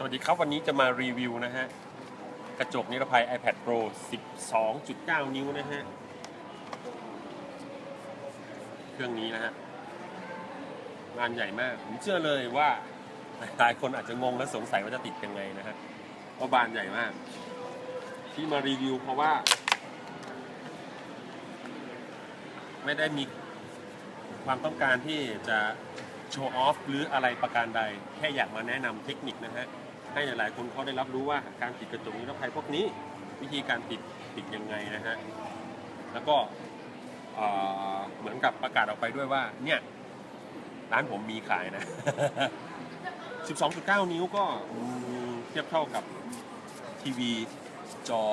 สวัสดีครับ วันนี้จะมารีวิวนะฮะ กระจกนิรภัย iPad Pro 12.9 นิ้วนะฮะ เครื่องนี้นะฮะ งานใหญ่มาก ผมเชื่อเลยว่าหลายคนอาจจะงงและสงสัยว่าจะติดยังไงนะฮะเพราะบานใหญ่มาก ที่มารีวิวเพราะว่า ไม่ได้มีความต้องการที่จะโชว์ออฟหรืออะไรประการใด แค่อยากมาแนะนำเทคนิคนะฮะ ให้หลายๆ คนเขาได้รับรู้ว่าการติดกระจกนิรภัยพวกนี้วิธีการติดติดยังไงนะฮะแล้วก็เหมือนกับประกาศออกไปด้วยว่าเนี่ยร้านผมมีขายนะ 12.9 นิ้วก็เทียบเท่ากับทีวีจอ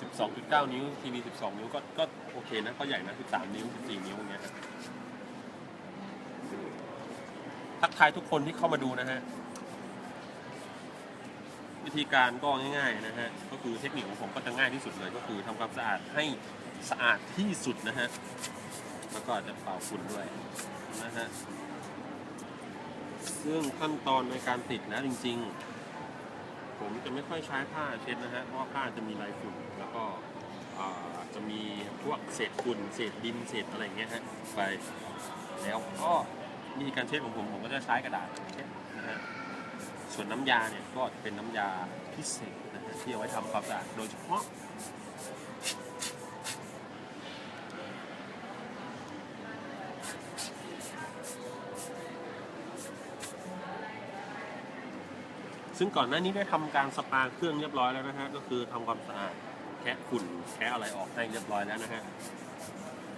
12.9 นิ้วทีวี 12 นิ้วก็ก็โอเคนะก็ใหญ่นะ 13 นิ้ว 14 นิ้วอย่างเงี้ยทักทายทุกคนที่เข้ามาดูนะฮะ วิธีการก็ง่ายๆนะฮะก็คือเทคนิคของผมก็จะง่ายที่สุดเลย ก็คือทำความสะอาดให้สะอาดที่สุดนะฮะแล้วก็จะเป่าฝุ่นด้วยนะฮะซึ่งขั้นตอนในการติดนะจริง ๆ ผมจะไม่ค่อยใช้ผ้าเช็ดนะฮะเพราะว่าผ้าจะมีลายฝุ่นแล้วก็จะมีพวกเศษฝุ่นเศษดินเศษอะไรเงี้ยฮะไปแล้วก็วิธีการเช็ดของผมผมก็จะใช้กระดาษเช็ดนะฮะ ส่วนน้ำยาเนี่ยก็เป็นน้ำยาพิเศษนะฮะที่เอาไว้ทำความสะอาดโดยเฉพาะซึ่งก่อนหน้านี้ได้ทำการสปาเครื่องเรียบร้อยแล้วนะฮะ ก็คือทำความสะอาดแคะฝุ่นแคะอะไรออกให้เรียบร้อยแล้วนะฮะ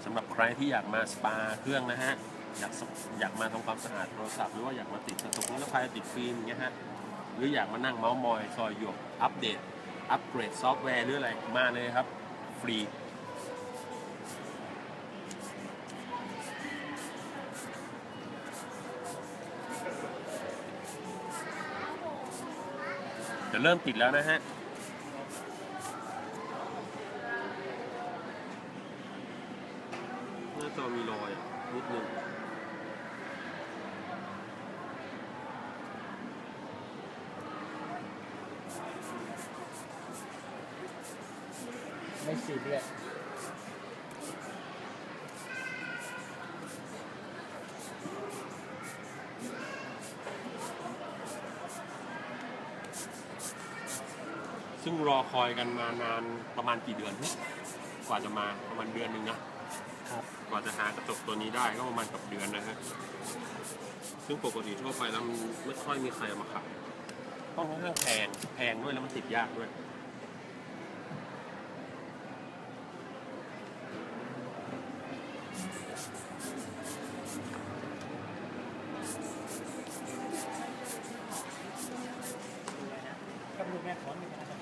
สำหรับใครที่อยากมาสปาเครื่องนะฮะ อยากสอยากมาทำความสะอาดโทรศัพท์หรือว่าอยากมาติดกระจกนิรภัยติดฟิล์มอย่างเงี้ยฮะหรืออยากมานั่งเมาส์มอยซอยหยวกอัปเดต อัปเกรดซอฟต์แวร์หรืออะไรมาเลยครับ ฟรีจะเริ่มติดแล้วนะฮะหน้าจอมีรอยอะนิดนึง ไม่ซีเรียสซึ่งรอคอยกันมานานประมาณกี่เดือน กว่าจะมาประมาณเดือนหนึ่งนะครับ กว่าจะหากระจกตัวนี้ได้ก็ประมาณกับเดือนนะฮะซึ่งปกติทั่วไปแล้วมันไม่ค่อยมีใครเอามาขายต้องค่อนข้างแพงแพงด้วยแล้วมันติดยากด้วย แม่ขอมีการจะ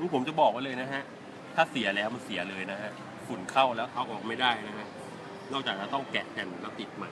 นี่ผมจะบอกไว้เลยนะฮะ ถ้าเสียแล้วมันเสียเลยนะฮะ ฝุ่นเข้าแล้วเอาออกไม่ได้นะฮะ นอกจากจะต้องแกะแผ่นแล้วติดใหม่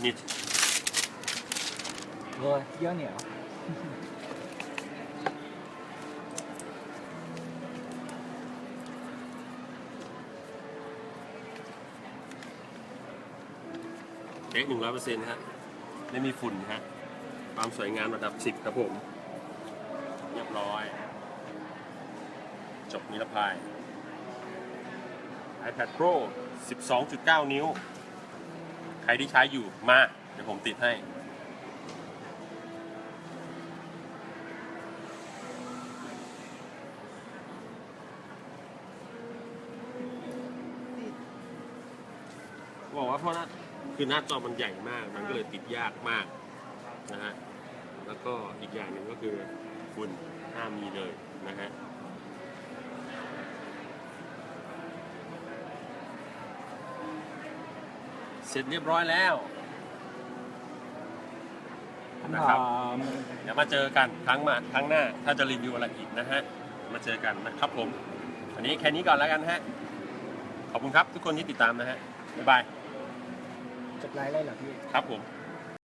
finish โรยเยี่ยวเหนียวเอ๊ะหนึ่งร้อยเปอร์เซ็นต์ฮะ ไม่มีฝุ่นฮะ ความสวยงามระดับสิบครับผม เรียบร้อย จบนิรภัย iPad Pro 12.9 นิ้วใค รที่ใช้อยู่มา เดี๋ยวผมติดให้ บอกว่าเพราะหน้าคือหน้าจอมันใหญ่มาก มันก็เลยติดยากมากนะฮะ แล้วก็อีกอย่างหนึ่งก็คือฝุ่นห้ามมีเลยนะฮะ เสร็จเรียบร้อยแล้ว นะครับ เดี๋ยวมาเจอกันครั้งมาครั้งหน้า ถ้าจะรีวิวอะไรอีกนะฮะ มาเจอกันนะครับผม อันนี้แค่นี้ก่อนแล้วกันฮะ ขอบคุณครับทุกคนที่ติดตามนะฮะ บ๊ายบาย จบไลฟ์เลยเหรอพี่ ครับผม